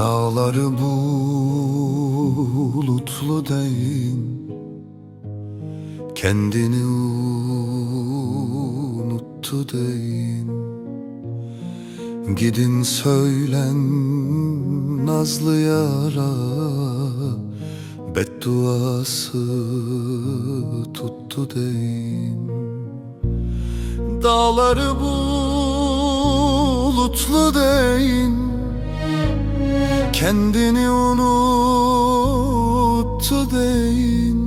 Dağları bulutlu deyin. Kendini unuttu deyin. Gidin söylen nazlı yara. Bedduası tuttu deyin. Dağları bulutlu deyin Kendini unuttu deyin.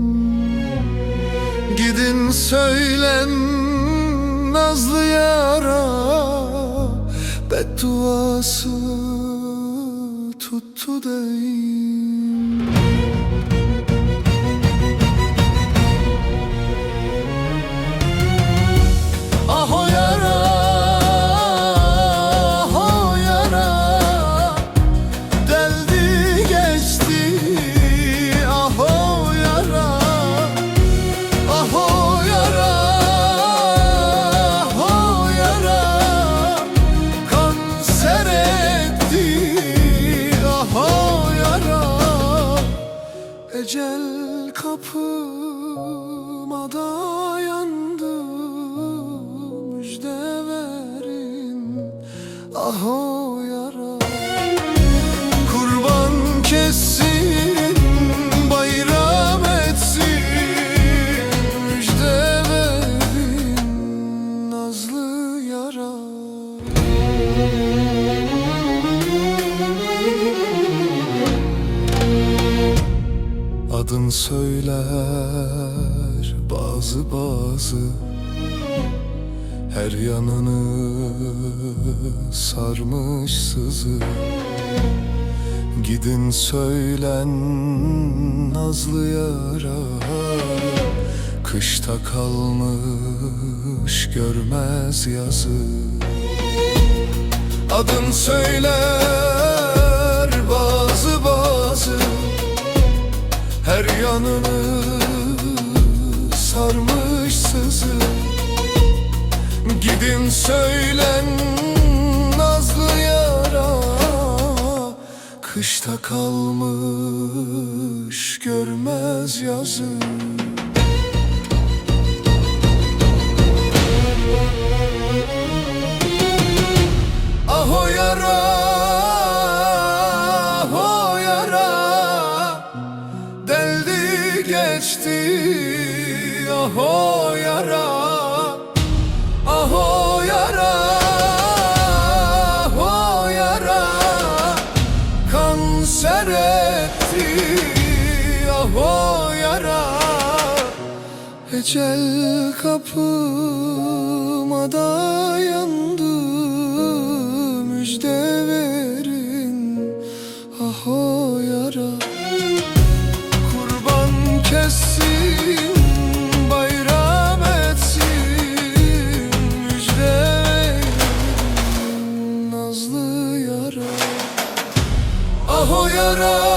Gidin söylen nazlı yara Bedduası tuttu deyin Ecel kapıma dayandı Müjde verin. Ah o Adın söyler bazı bazı. Her yanını sarmış sızı. Gidin söylen nazlı yara. Kışta kalmış görmez yazı. Adın söyler her yanını sarmış sızı Gidin söylen nazlı yara. Kışta kalmış görmez yazı geçti ah o yara Ah o yara ah o yara. Kanser etti ah o yara. Ecel kapıma dayandı Müjde verin